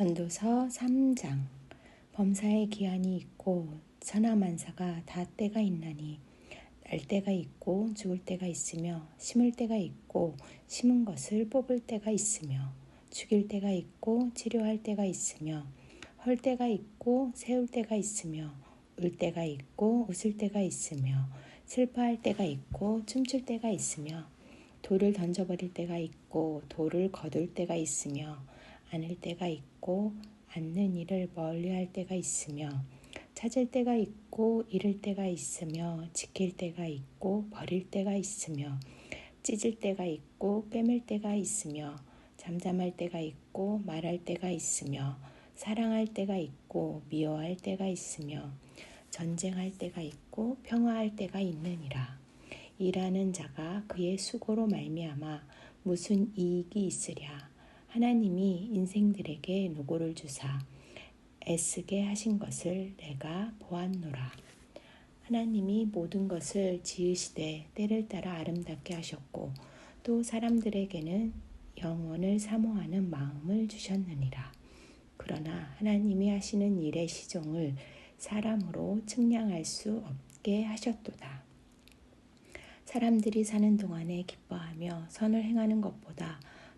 전도서 3장. 범사의 기한이 있고 천하만사가 다 때가 있나니 날 때가 있고 죽을 때가 있으며 심을 때가 있고 심은 것을 뽑을 때가 있으며 죽일 때가 있고 치료할 때가 있으며 헐 때가 있고 세울 때가 있으며 울 때가 있고 웃을 때가 있으며 슬퍼할 때가 있고 춤출 때가 있으며 돌을 던져버릴 때가 있고 돌을 거둘 때가 있으며 않을 때가 있고 않는 일을 멀리할 때가 있으며 찾을 때가 있고 잃을 때가 있으며 지킬 때가 있고 버릴 때가 있으며 찢을 때가 있고 꿰맬 때가 있으며 잠잠할 때가 있고 말할 때가 있으며 사랑할 때가 있고 미워할 때가 있으며 전쟁할 때가 있고 평화할 때가 있느니라. 일하는 자가 그의 수고로 말미암아 무슨 이익이 있으랴. 하나님이 인생들에게 노고를 주사 애쓰게 하신 것을 내가 보았노라. 하나님이 모든 것을 지으시되 때를 따라 아름답게 하셨고 또 사람들에게는 영원을 사모하는 마음을 주셨느니라. 그러나 하나님이 하시는 일의 시종을 사람으로 측량할 수 없게 하셨도다. 사람들이 사는 동안에 기뻐하며 선을 행하는 것보다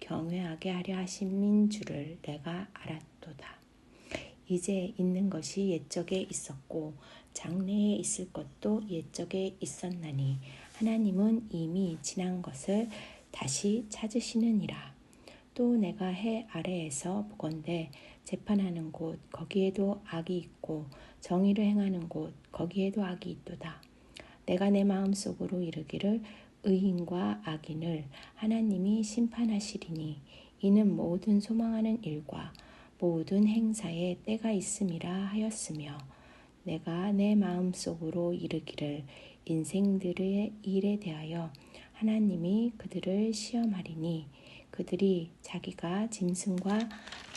경외하게 하려 하심인 줄을 내가 알았도다. 이제 있는 것이 옛적에 있었고 장래에 있을 것도 옛적에 있었나니 하나님은 이미 지난 것을 다시 찾으시느니라. 또 내가 해 아래에서 보건대 재판하는 곳 거기에도 악이 있고 정의를 행하는 곳 거기에도 악이 있도다. 내가 내 마음 속으로 이르기를 의인과 악인을 하나님이 심판하시리니 이는 모든 소망하는 일과 모든 행사에 때가 있음이라 하였으며 내가 내 마음속으로 이르기를 인생들의 일에 대하여 하나님이 그들을 시험하리니 그들이 자기가 짐승과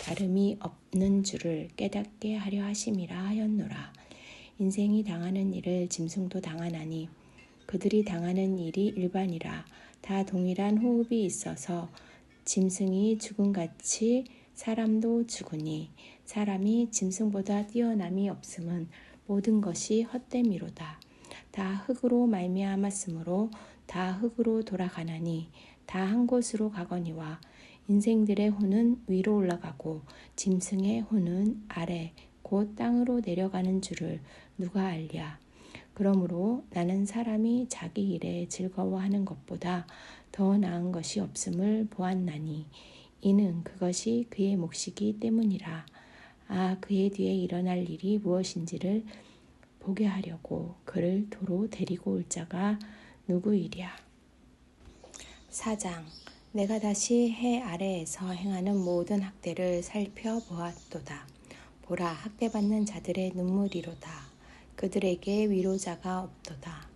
다름이 없는 줄을 깨닫게 하려 하심이라 하였노라. 인생이 당하는 일을 짐승도 당하나니 그들이 당하는 일이 일반이라 다 동일한 호흡이 있어서 짐승이 죽음같이 사람도 죽으니 사람이 짐승보다 뛰어남이 없음은 모든 것이 헛됨이로다. 다 흙으로 말미암았으므로 다 흙으로 돌아가나니 다 한 곳으로 가거니와 인생들의 혼은 위로 올라가고 짐승의 혼은 아래 곧 땅으로 내려가는 줄을 누가 알랴. 그러므로 나는 사람이 자기 일에 즐거워하는 것보다 더 나은 것이 없음을 보았나니 이는 그것이 그의 몫이기 때문이라. 아, 그의 뒤에 일어날 일이 무엇인지를 보게 하려고 그를 도로 데리고 올 자가 누구이랴. 사장 내가 다시 해 아래에서 행하는 모든 학대를 살펴보았도다. 보라, 학대받는 자들의 눈물이로다. 그들에게 위로자가 없도다.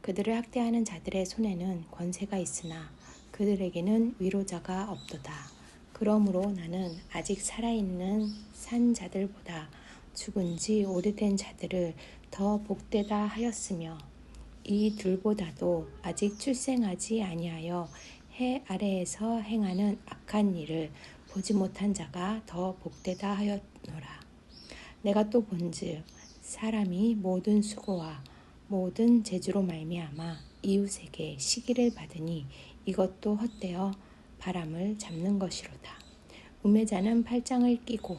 그들을 학대하는 자들의 손에는 권세가 있으나 그들에게는 위로자가 없도다. 그러므로 나는 아직 살아있는 산 자들보다 죽은 지 오래된 자들을 더 복되다 하였으며 이 둘보다도 아직 출생하지 아니하여 해 아래에서 행하는 악한 일을 보지 못한 자가 더 복되다 하였노라. 내가 또 본즉 사람이 모든 수고와 모든 재주로 말미암아 이웃에게 시기를 받으니 이것도 헛되어 바람을 잡는 것이로다. 우매자는 팔짱을 끼고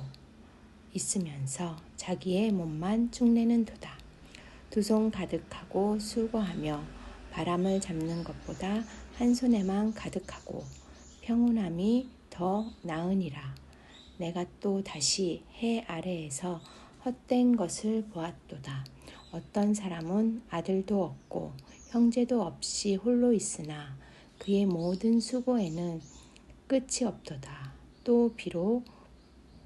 있으면서 자기의 몸만 축내는 도다. 두 손 가득하고 수고하며 바람을 잡는 것보다 한 손에만 가득하고 평온함이 더 나으니라. 내가 또 다시 해 아래에서 헛된 것을 보았도다. 어떤 사람은 아들도 없고 형제도 없이 홀로 있으나 그의 모든 수고에는 끝이 없도다. 또 비록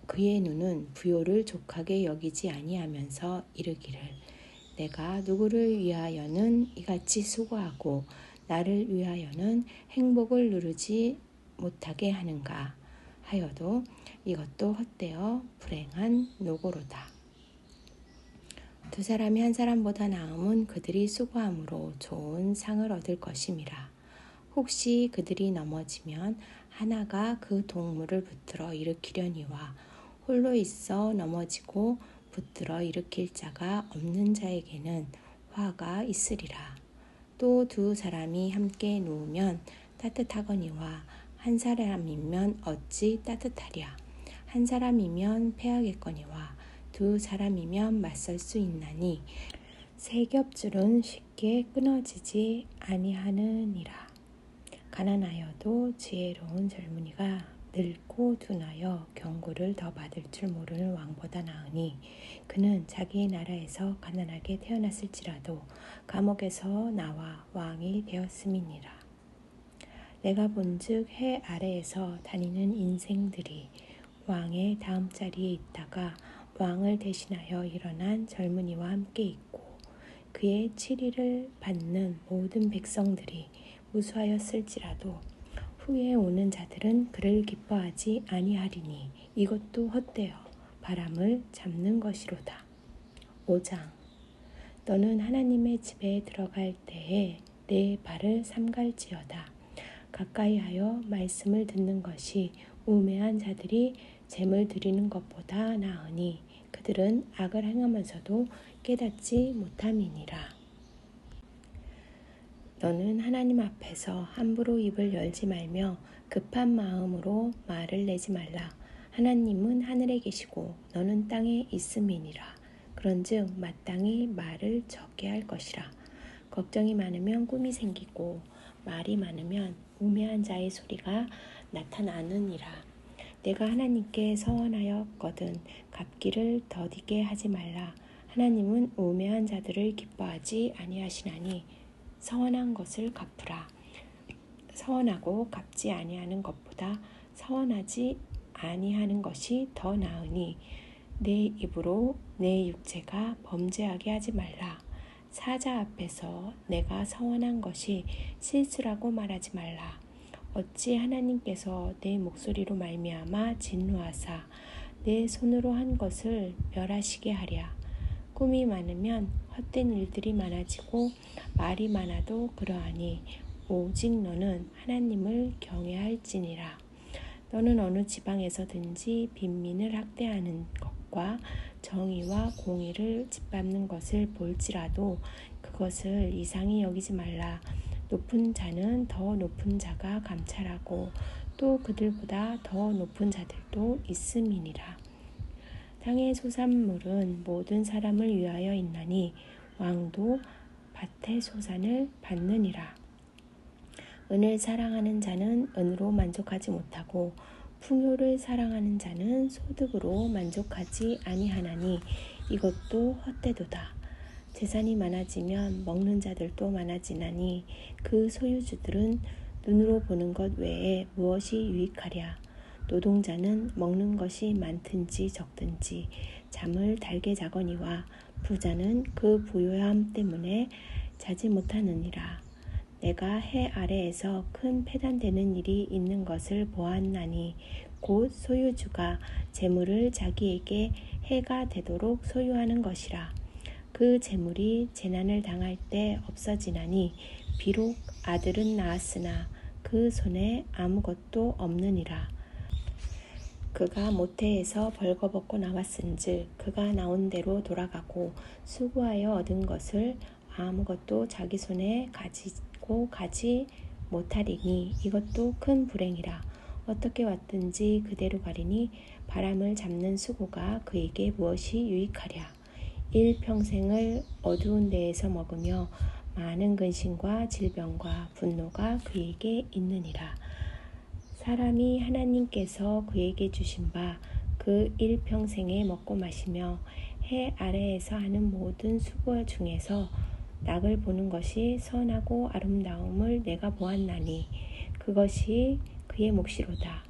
그의 눈은 부요를 족하게 여기지 아니하면서 이르기를 내가 누구를 위하여는 이같이 수고하고 나를 위하여는 행복을 누르지 못하게 하는가 하여도 이것도 헛되어 불행한 노고로다. 두 사람이 한 사람보다 나음은 그들이 수고함으로 좋은 상을 얻을 것임이라. 혹시 그들이 넘어지면 하나가 그 동물을 붙들어 일으키려니와 홀로 있어 넘어지고 붙들어 일으킬 자가 없는 자에게는 화가 있으리라. 또 두 사람이 함께 누우면 따뜻하거니와 한 사람이면 어찌 따뜻하랴. 한 사람이면 패하겠거니와 두 사람이면 맞설 수 있나니 세 겹줄은 쉽게 끊어지지 아니하느니라. 가난하여도 지혜로운 젊은이가 늙고 둔하여 경고를 더 받을 줄 모르는 왕보다 나으니 그는 자기의 나라에서 가난하게 태어났을지라도 감옥에서 나와 왕이 되었음이니라. 내가 본즉 해 아래에서 다니는 인생들이 왕의 다음 자리에 있다가 왕을 대신하여 일어난 젊은이와 함께 있고 그의 치리를 받는 모든 백성들이 무수하였을지라도 후에 오는 자들은 그를 기뻐하지 아니하리니 이것도 헛되어 바람을 잡는 것이로다. 5장 너는 하나님의 집에 들어갈 때에 내 발을 삼갈지어다. 가까이 하여 말씀을 듣는 것이 우매한 자들이 잼을 드리는 것보다 나으니 그들은 악을 행하면서도 깨닫지 못함이니라. 너는 하나님 앞에서 함부로 입을 열지 말며 급한 마음으로 말을 내지 말라. 하나님은 하늘에 계시고 너는 땅에 있음이니라. 그런즉 마땅히 말을 적게 할 것이라. 걱정이 많으면 꿈이 생기고 말이 많으면 우매한 자의 소리가 나타나느니라. 내가 하나님께 서원하였거든 갚기를 더디게 하지 말라. 하나님은 우매한 자들을 기뻐하지 아니하시나니 서원한 것을 갚으라. 서원하고 갚지 아니하는 것보다 서원하지 아니하는 것이 더 나으니 내 입으로 내 육체가 범죄하게 하지 말라. 사자 앞에서 내가 서원한 것이 실수라고 말하지 말라. 어찌 하나님께서 내 목소리로 말미암아 진노하사 내 손으로 한 것을 멸하시게 하랴. 꿈이 많으면 헛된 일들이 많아지고 말이 많아도 그러하니 오직 너는 하나님을 경외할지니라. 너는 어느 지방에서든지 빈민을 학대하는 것과 정의와 공의를 짓밟는 것을 볼지라도 그것을 이상히 여기지 말라. 높은 자는 더 높은 자가 감찰하고 또 그들보다 더 높은 자들도 있음이니라. 땅의 소산물은 모든 사람을 위하여 있나니 왕도 밭의 소산을 받느니라. 은을 사랑하는 자는 은으로 만족하지 못하고 풍요를 사랑하는 자는 소득으로 만족하지 아니하나니 이것도 헛되도다. 재산이 많아지면 먹는 자들도 많아지나니 그 소유주들은 눈으로 보는 것 외에 무엇이 유익하랴. 노동자는 먹는 것이 많든지 적든지 잠을 달게 자거니와 부자는 그 부요함 때문에 자지 못하느니라. 내가 해 아래에서 큰 패단되는 일이 있는 것을 보았나니 곧 소유주가 재물을 자기에게 해가 되도록 소유하는 것이라. 그 재물이 재난을 당할 때 없어지나니 비록 아들은 낳았으나 그 손에 아무것도 없느니라. 그가 모태에서 벌거벗고 나왔은즉 그가 나온 대로 돌아가고 수고하여 얻은 것을 아무것도 자기 손에 가지고 가지 못하리니 이것도 큰 불행이라 어떻게 왔든지 그대로 가리니 바람을 잡는 수고가 그에게 무엇이 유익하랴 일평생을 어두운 데에서 먹으며 많은 근심과 질병과 분노가 그에게 있느니라 사람이 하나님께서 그에게 주신 바 그 일평생에 먹고 마시며 해 아래에서 하는 모든 수고 중에서 낙을 보는 것이 선하고 아름다움을 내가 보았나니 그것이 그의 몫이로다.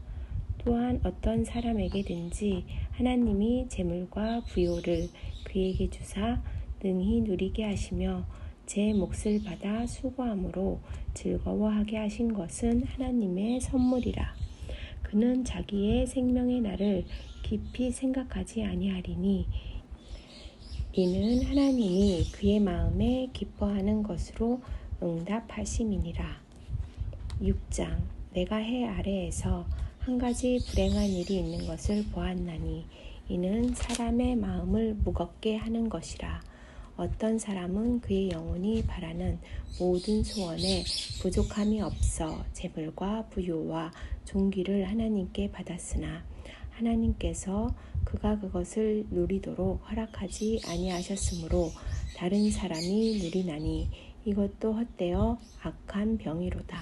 또한 어떤 사람에게든지 하나님이 재물과 부요를 그에게 주사 능히 누리게 하시며 제 몫을 받아 수고함으로 즐거워하게 하신 것은 하나님의 선물이라. 그는 자기의 생명의 날을 깊이 생각하지 아니하리니 이는 하나님이 그의 마음에 기뻐하는 것으로 응답하심이니라. 6장 내가 해 아래에서 한 가지 불행한 일이 있는 것을 보았나니 이는 사람의 마음을 무겁게 하는 것이라. 어떤 사람은 그의 영혼이 바라는 모든 소원에 부족함이 없어 재물과 부요와 종기를 하나님께 받았으나 하나님께서 그가 그것을 누리도록 허락하지 아니하셨으므로 다른 사람이 누리나니 이것도 헛되어 악한 병이로다.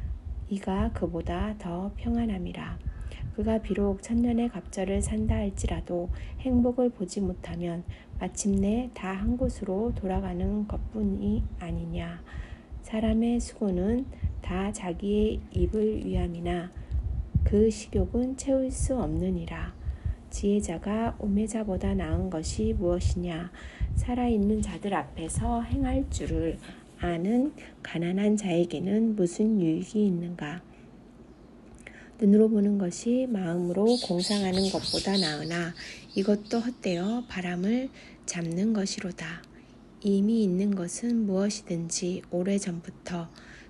이가 그보다 더 평안함이라. 그가 비록 천년의 갑절을 산다 할지라도 행복을 보지 못하면 마침내 다 한 곳으로 돌아가는 것뿐이 아니냐. 사람의 수고는 다 자기의 입을 위함이나 그 식욕은 채울 수 없느니라. 지혜자가 오매자보다 나은 것이 무엇이냐? 살아있는 자들 앞에서 행할 줄을 아는 가난한 자에게는 무슨 유익이 있는가? 눈으로 보는 것이 마음으로 공상하는 것보다 나으나 이것도 헛되어 바람을 잡는 것이로다. 이미 있는 것은 무엇이든지 오래전부터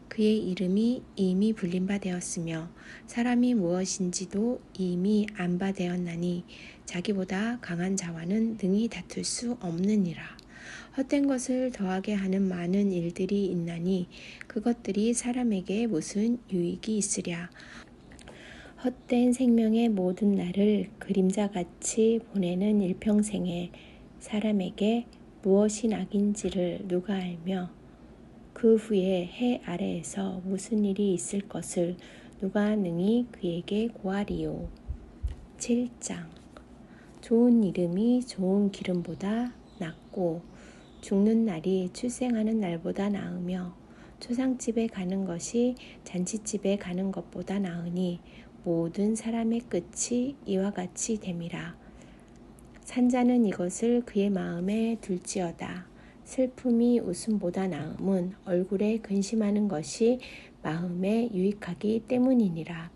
그의 이름이 이미 불린 바 되었으며 사람이 무엇인지도 이미 안 바 되었나니 자기보다 강한 자와는 능히 다툴 수 없느니라. 헛된 것을 더하게 하는 많은 일들이 있나니 그것들이 사람에게 무슨 유익이 있으랴. 헛된 생명의 모든 날을 그림자같이 보내는 일평생에 사람에게 무엇이 낙인지를 누가 알며 그 후에 해 아래에서 무슨 일이 있을 것을 누가 능히 그에게 고하리요. 7장 좋은 이름이 좋은 기름보다 낫고 죽는 날이 출생하는 날보다 나으며 초상집에 가는 것이 잔치집에 가는 것보다 나으니 모든 사람의 끝이 이와 같이 됨이라. 산자는 이것을 그의 마음에 둘지어다. 슬픔이 웃음보다 나음은 얼굴에 근심하는 것이 마음에 유익하기 때문이니라.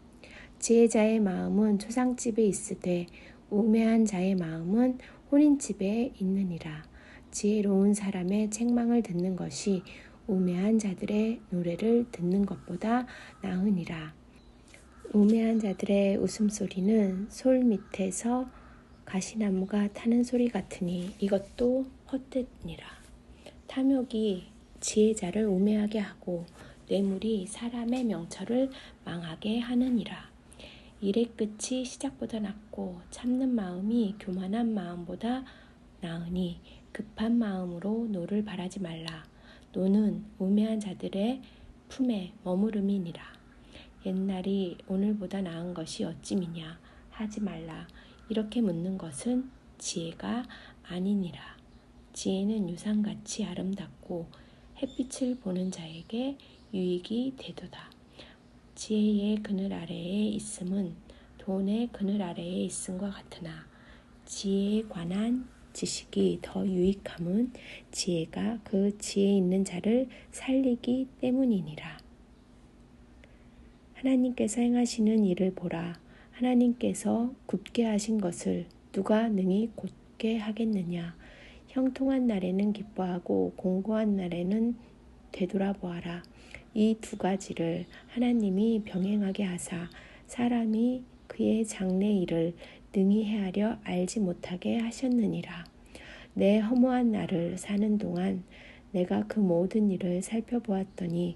지혜자의 마음은 초상집에 있으되 우매한 자의 마음은 혼인집에 있느니라. 지혜로운 사람의 책망을 듣는 것이 우매한 자들의 노래를 듣는 것보다 나으니라. 우매한 자들의 웃음소리는 솔 밑에서 가시나무가 타는 소리 같으니 이것도 헛되니라. 탐욕이 지혜자를 우매하게 하고 뇌물이 사람의 명철을 망하게 하느니라. 일의 끝이 시작보다 낫고 참는 마음이 교만한 마음보다 나으니 급한 마음으로 노를 바라지 말라. 노는 우매한 자들의 품에 머무름이니라. 옛날이 오늘보다 나은 것이 어찌미냐 하지 말라. 이렇게 묻는 것은 지혜가 아니니라. 지혜는 유상같이 아름답고 햇빛을 보는 자에게 유익이 되도다. 지혜의 그늘 아래에 있음은 돈의 그늘 아래에 있음과 같으나 지혜에 관한 지식이 더 유익함은 지혜가 그 지혜 있는 자를 살리기 때문이니라. 하나님께서 행하시는 일을 보라. 하나님께서 굽게 하신 것을 누가 능히 곧게 하겠느냐. 형통한 날에는 기뻐하고 공고한 날에는 되돌아보아라. 이 두 가지를 하나님이 병행하게 하사 사람이 그의 장래 일을 능히 헤아려 알지 못하게 하셨느니라. 내 허무한 날을 사는 동안 내가 그 모든 일을 살펴보았더니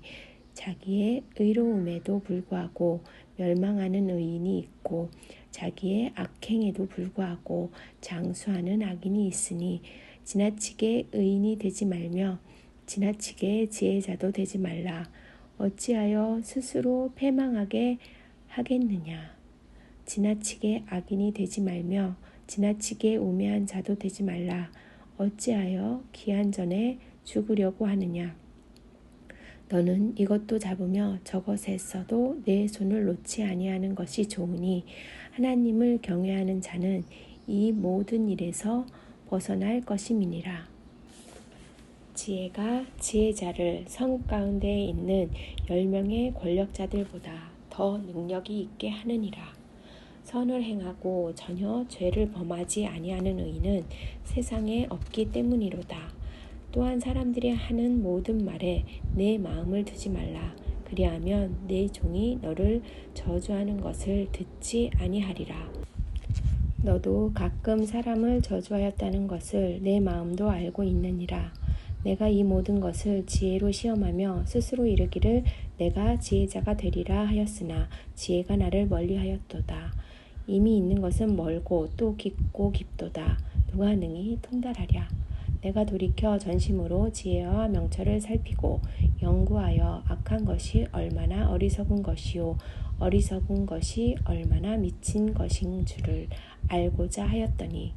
자기의 의로움에도 불구하고 멸망하는 의인이 있고 자기의 악행에도 불구하고 장수하는 악인이 있으니 지나치게 의인이 되지 말며 지나치게 지혜자도 되지 말라. 어찌하여 스스로 패망하게 하겠느냐. 지나치게 악인이 되지 말며 지나치게 우매한 자도 되지 말라. 어찌하여 기한 전에 죽으려고 하느냐. 너는 이것도 잡으며 저것에서도 내 손을 놓지 아니하는 것이 좋으니 하나님을 경외하는 자는 이 모든 일에서 벗어날 것임이니라. 지혜가 지혜자를 성 가운데 있는 열 명의 권력자들보다 더 능력이 있게 하느니라. 선을 행하고 전혀 죄를 범하지 아니하는 의인은 세상에 없기 때문이로다. 또한 사람들이 하는 모든 말에 내 마음을 두지 말라. 그리하면 내 종이 너를 저주하는 것을 듣지 아니하리라. 너도 가끔 사람을 저주하였다는 것을 내 마음도 알고 있느니라. 내가 이 모든 것을 지혜로 시험하며 스스로 이르기를 내가 지혜자가 되리라 하였으나 지혜가 나를 멀리하였도다. 이미 있는 것은 멀고 또 깊고 깊도다. 누가 능히 통달하랴. 내가 돌이켜 전심으로 지혜와 명철을 살피고 연구하여 악한 것이 얼마나 어리석은 것이요 어리석은 것이 얼마나 미친 것인 줄을 알고자 하였더니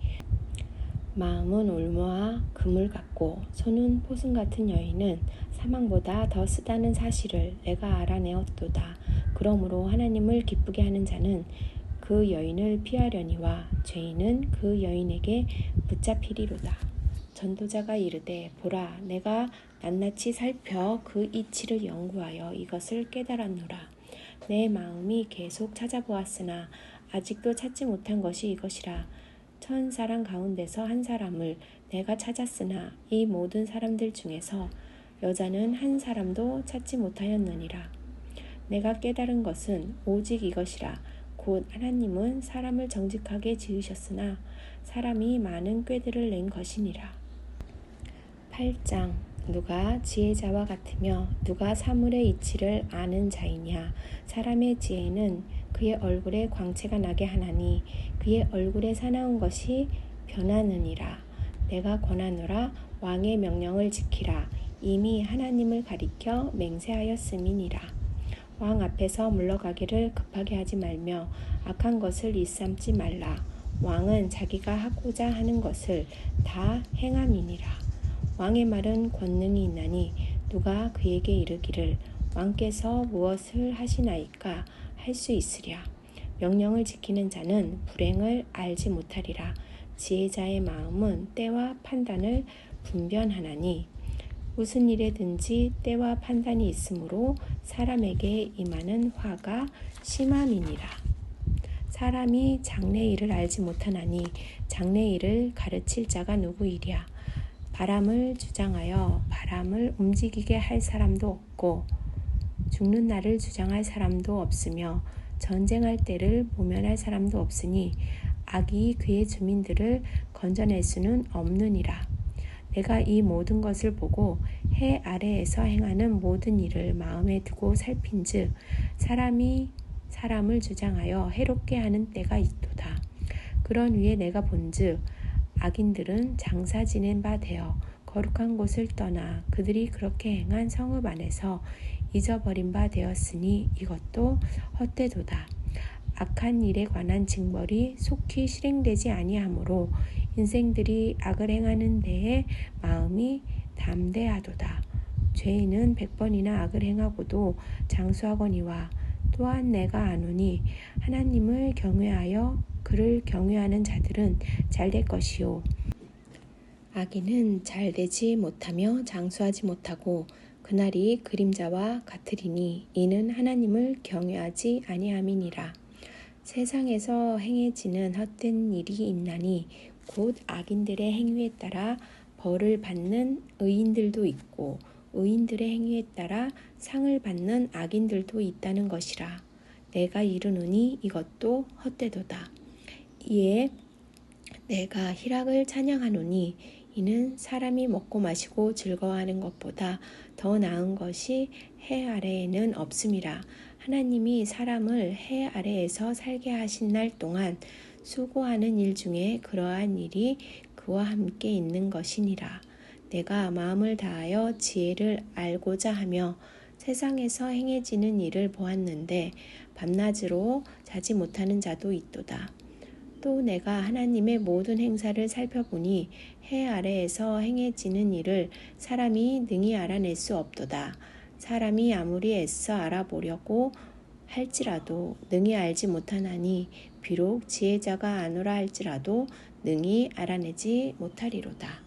마음은 올무와 금을 갖고 손은 포승 같은 여인은 사망보다 더 쓰다는 사실을 내가 알아내었도다. 그러므로 하나님을 기쁘게 하는 자는 그 여인을 피하려니와 죄인은 그 여인에게 붙잡히리로다. 전도자가 이르되 보라 내가 낱낱이 살펴 그 이치를 연구하여 이것을 깨달았노라. 내 마음이 계속 찾아보았으나 아직도 찾지 못한 것이 이것이라. 천 사람 가운데서 한 사람을 내가 찾았으나 이 모든 사람들 중에서 여자는 한 사람도 찾지 못하였느니라. 내가 깨달은 것은 오직 이것이라. 곧 하나님은 사람을 정직하게 지으셨으나 사람이 많은 꾀들을 낸 것이니라. 8장 누가 지혜자와 같으며 누가 사물의 이치를 아는 자이냐? 사람의 지혜는 그의 얼굴에 광채가 나게 하나니 그의 얼굴에 사나운 것이 변하느니라. 내가 권하노라 왕의 명령을 지키라. 이미 하나님을 가리켜 맹세하였음이니라 왕 앞에서 물러가기를 급하게 하지 말며 악한 것을 일삼지 말라. 왕은 자기가 하고자 하는 것을 다 행함이니라. 왕의 말은 권능이 있나니 누가 그에게 이르기를 왕께서 무엇을 하시나이까 할 수 있으랴. 명령을 지키는 자는 불행을 알지 못하리라. 지혜자의 마음은 때와 판단을 분변하나니 무슨 일에든지 때와 판단이 있으므로 사람에게 임하는 화가 심함이니라. 사람이 장래 일을 알지 못하나니 장래 일을 가르칠 자가 누구이랴. 바람을 주장하여 바람을 움직이게 할 사람도 없고 죽는 날을 주장할 사람도 없으며 전쟁할 때를 모면할 사람도 없으니 악이 그의 주민들을 건져낼 수는 없느니라. 내가 이 모든 것을 보고 해 아래에서 행하는 모든 일을 마음에 두고 살핀즉 사람이 사람을 주장하여 해롭게 하는 때가 있도다. 그런 위에 내가 본즉 악인들은 장사 지낸 바 되어 거룩한 곳을 떠나 그들이 그렇게 행한 성읍 안에서 잊어버린 바 되었으니 이것도 헛되도다. 악한 일에 관한 징벌이 속히 실행되지 아니하므로 인생들이 악을 행하는 데에 마음이 담대하도다. 죄인은 백번이나 악을 행하고도 장수하거니와 또한 내가 아노니 하나님을 경외하여 그를 경외하는 자들은 잘 될 것이요. 악인은 잘 되지 못하며 장수하지 못하고 그날이 그림자와 같으리니 이는 하나님을 경외하지 아니함이니라. 세상에서 행해지는 헛된 일이 있나니 곧 악인들의 행위에 따라 벌을 받는 의인들도 있고 의인들의 행위에 따라 상을 받는 악인들도 있다는 것이라. 내가 이르노니 이것도 헛되도다. 이에 내가 희락을 찬양하노니 이는 사람이 먹고 마시고 즐거워하는 것보다 더 나은 것이 해 아래에는 없음이라. 하나님이 사람을 해 아래에서 살게 하신 날 동안 수고하는 일 중에 그러한 일이 그와 함께 있는 것이니라. 내가 마음을 다하여 지혜를 알고자 하며 세상에서 행해지는 일을 보았는데 밤낮으로 자지 못하는 자도 있도다. 또 내가 하나님의 모든 행사를 살펴보니 해 아래에서 행해지는 일을 사람이 능히 알아낼 수 없도다. 사람이 아무리 애써 알아보려고 할지라도 능히 알지 못하나니 비록 지혜자가 아노라 할지라도 능히 알아내지 못하리로다.